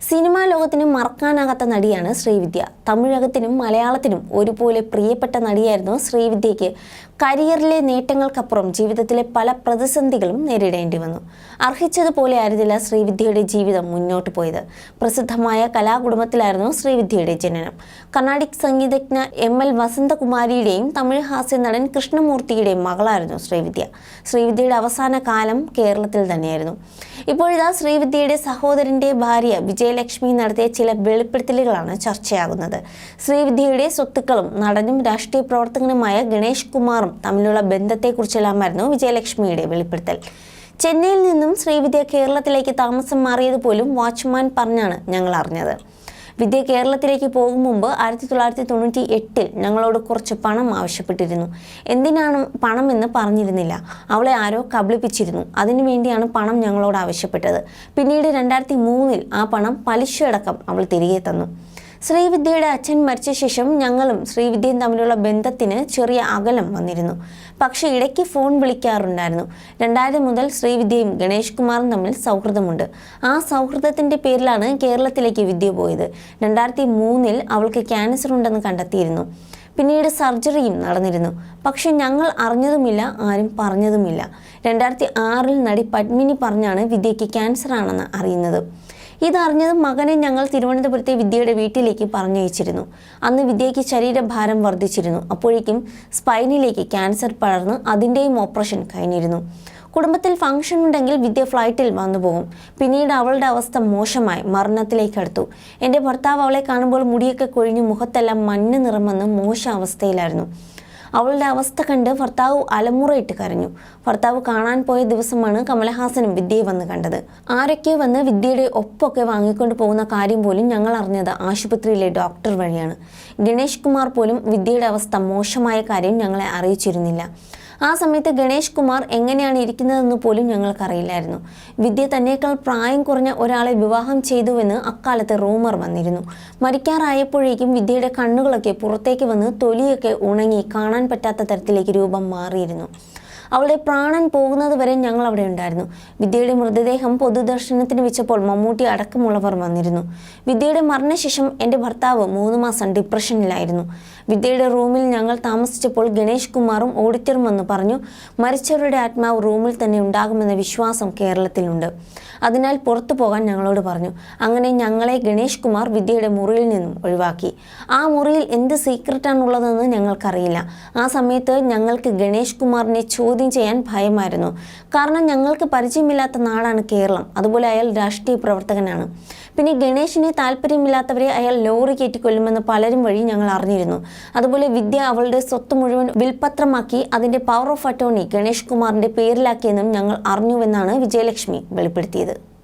Cinema ലോകത്തിന് മറക്കാനാകാത്ത നടിയാണ് ശ്രീവിദ്യ. തമിഴകത്തിനും മലയാളത്തിനും ഒരുപോലെ പ്രിയപ്പെട്ട നടിയായിരുന്നു ശ്രീവിദ്യയ്ക്ക്. കരിയറിലെ നേട്ടങ്ങൾക്കപ്പുറം ജീവിതത്തിലെ പല പ്രതിസന്ധികളും നേരിടേണ്ടി വന്നു. അർഹിച്ചതുപോലെ ആയിരുന്നില്ല ശ്രീവിദ്യയുടെ ജീവിതം മുന്നോട്ട് പോയത്. പ്രസിദ്ധമായ കലാകുടുംബത്തിലായിരുന്നു ശ്രീവിദ്യയുടെ ജനനം. കർണാടിക് സംഗീതജ്ഞ എം എൽ വസന്തകുമാരിയുടെയും തമിഴ് ഹാസ്യ നടൻ കൃഷ്ണമൂർത്തിയുടെയും മകളായിരുന്നു ശ്രീവിദ്യ. ശ്രീവിദ്യയുടെ അവസാന കാലം കേരളത്തിൽ തന്നെയായിരുന്നു. ഇപ്പോഴിതാ ശ്രീവിദ്യയുടെ സഹോദരന്റെ ഭാര്യ വിജയലക്ഷ്മി നടത്തിയ ചില വെളിപ്പെടുത്തലുകളാണ് ചർച്ചയാകുന്നത്. ശ്രീവിദ്യയുടെ സ്വത്തുക്കളും നടനും രാഷ്ട്രീയ പ്രവർത്തകനുമായ ഗണേഷ് കുമാറും തമ്മിലുള്ള ബന്ധത്തെക്കുറിച്ചെല്ലാമായിരുന്നു വിജയലക്ഷ്മിയുടെ വെളിപ്പെടുത്തൽ. ചെന്നൈയിൽ നിന്നും ശ്രീവിദ്യ കേരളത്തിലേക്ക് താമസം മാറിയത് പോലും വാച്ച്മാൻ പറഞ്ഞാണ് ഞങ്ങൾ അറിഞ്ഞത്. വിദ്യ കേരളത്തിലേക്ക് പോകും മുമ്പ് ആയിരത്തി തൊള്ളായിരത്തി തൊണ്ണൂറ്റി എട്ടിൽ ഞങ്ങളോട് കുറച്ച് പണം ആവശ്യപ്പെട്ടിരുന്നു. എന്തിനാണ് പണം എന്ന് പറഞ്ഞിരുന്നില്ല. അവളെ ആരോ കബളിപ്പിച്ചിരുന്നു. അതിനുവേണ്ടിയാണ് പണം ഞങ്ങളോട് ആവശ്യപ്പെട്ടത്. പിന്നീട് രണ്ടായിരത്തി മൂന്നിൽ ആ പണം പലിശയടക്കം അവൾ തിരികെ തന്നു. ശ്രീവിദ്യയുടെ അച്ഛൻ മരിച്ച ശേഷം ഞങ്ങളും ശ്രീവിദ്യയും തമ്മിലുള്ള ബന്ധത്തിന് ചെറിയ അകലം വന്നിരുന്നു. പക്ഷേ ഇടയ്ക്ക് ഫോൺ വിളിക്കാറുണ്ടായിരുന്നു. രണ്ടായിരം മുതൽ ശ്രീവിദ്യയും ഗണേഷ് കുമാറും തമ്മിൽ സൗഹൃദമുണ്ട്. ആ സൗഹൃദത്തിന്റെ പേരിലാണ് കേരളത്തിലേക്ക് വിദ്യ പോയത്. രണ്ടായിരത്തി മൂന്നിൽ അവൾക്ക് ക്യാൻസർ ഉണ്ടെന്ന് കണ്ടെത്തിയിരുന്നു. പിന്നീട് സർജറിയും നടന്നിരുന്നു. പക്ഷെ ഞങ്ങൾ അറിഞ്ഞതുമില്ല ആരും പറഞ്ഞതുമില്ല. രണ്ടായിരത്തി ആറിൽ നടി പത്മിനി പറഞ്ഞാണ് വിദ്യയ്ക്ക് ക്യാൻസർ ആണെന്ന് അറിയുന്നത്. ഇതറിഞ്ഞത് മകനെ ഞങ്ങൾ തിരുവനന്തപുരത്തെ വിദ്യയുടെ വീട്ടിലേക്ക് പറഞ്ഞയച്ചിരുന്നു. അന്ന് വിദ്യയ്ക്ക് ശരീരഭാരം വർദ്ധിച്ചിരുന്നു. അപ്പോഴേക്കും സ്പൈനിലേക്ക് ക്യാൻസർ പടർന്ന് അതിന്റെയും ഓപ്പറേഷൻ കഴിഞ്ഞിരുന്നു. കുടുംബത്തിൽ ഫംഗ്ഷൻ ഉണ്ടെങ്കിൽ വിദ്യ ഫ്ലൈറ്റിൽ വന്നു പോകും. പിന്നീട് അവളുടെ അവസ്ഥ മോശമായി. മരണത്തിലേക്ക് അടുത്തു. എന്റെ ഭർത്താവ് അവളെ കാണുമ്പോൾ മുടിയൊക്കെ കൊഴിഞ്ഞു മുഖത്തെല്ലാം മഞ്ഞ നിറമെന്ന് മോശ അവസ്ഥയിലായിരുന്നു. അവളുടെ അവസ്ഥ കണ്ട് ഭർത്താവ് അലമുറയിട്ട് കരഞ്ഞു. ഭർത്താവ് കാണാൻ പോയ ദിവസമാണ് കമലഹാസനും വിദ്യയെ വന്ന് കണ്ടത്. ആരൊക്കെ വന്ന് വിദ്യയുടെ ഒപ്പൊക്കെ വാങ്ങിക്കൊണ്ട് പോകുന്ന കാര്യം പോലും ഞങ്ങൾ അറിഞ്ഞത് ആശുപത്രിയിലെ ഡോക്ടർ വഴിയാണ്. ഗണേഷ് കുമാർ പോലും വിദ്യയുടെ അവസ്ഥ മോശമായ കാര്യം ഞങ്ങളെ അറിയിച്ചിരുന്നില്ല. ആ സമയത്ത് ഗണേഷ് കുമാർ എങ്ങനെയാണ് ഇരിക്കുന്നതെന്ന് പോലും ഞങ്ങൾക്കറിയില്ലായിരുന്നു. വിദ്യ തന്നെക്കാൾ പ്രായം കുറഞ്ഞ ഒരാളെ വിവാഹം ചെയ്തുവെന്ന് അക്കാലത്ത് റൂമർ വന്നിരുന്നു. മരിക്കാറായപ്പോഴേക്കും വിദ്യയുടെ കണ്ണുകളൊക്കെ പുറത്തേക്ക് വന്ന് തൊലിയൊക്കെ ഉണങ്ങി കാണാൻ പറ്റാത്ത തരത്തിലേക്ക് രൂപം മാറിയിരുന്നു. അവളുടെ പ്രാണൻ പോകുന്നത് വരെ ഞങ്ങൾ അവിടെ ഉണ്ടായിരുന്നു. വിദ്യയുടെ മൃതദേഹം പൊതുദർശനത്തിന് വെച്ചപ്പോൾ മമ്മൂട്ടി അടക്കമുള്ളവർ വന്നിരുന്നു. വിദ്യയുടെ മരണശേഷം എന്റെ ഭർത്താവ് മൂന്ന് മാസം ഡിപ്രഷനിലായിരുന്നു. വിദ്യയുടെ റൂമിൽ ഞങ്ങൾ താമസിച്ചപ്പോൾ ഗണേഷ് കുമാറും ഓഡിറ്ററും വന്ന് പറഞ്ഞു മരിച്ചവരുടെ ആത്മാവ് റൂമിൽ തന്നെ ഉണ്ടാകുമെന്ന വിശ്വാസം കേരളത്തിലുണ്ട്. അതിനാൽ പുറത്തു പോകാൻ ഞങ്ങളോട് പറഞ്ഞു. അങ്ങനെ ഞങ്ങളെ ഗണേഷ് കുമാർ വിദ്യയുടെ മുറിയിൽ നിന്നും ഒഴിവാക്കി. ആ മുറിയിൽ എന്ത് സീക്രട്ടാണുള്ളതെന്ന് ഞങ്ങൾക്കറിയില്ല. ആ സമയത്ത് ഞങ്ങൾക്ക് ഗണേഷ് കുമാറിനെ ചെയ്യാൻ ഭയമായിരുന്നു. കാരണം ഞങ്ങൾക്ക് പരിചയമില്ലാത്ത നാടാണ് കേരളം. അതുപോലെ അയാൾ രാഷ്ട്രീയ പ്രവർത്തകനാണ്. പിന്നെ ഗണേഷിനെ താല്പര്യമില്ലാത്തവരെ അയാൾ ലോറി കയറ്റിക്കൊല്ലുമെന്ന് പലരും വഴി ഞങ്ങൾ അറിഞ്ഞിരുന്നു. അതുപോലെ വിദ്യ അവളുടെ സ്വത്ത് മുഴുവൻ വിൽപത്രമാക്കി അതിന്റെ പവർ ഓഫ് അറ്റോണി ഗണേഷ് കുമാറിന്റെ പേരിലാക്കിയെന്നും ഞങ്ങൾ അറിഞ്ഞുവെന്നാണ് വിജയലക്ഷ്മി വെളിപ്പെടുത്തിയത്.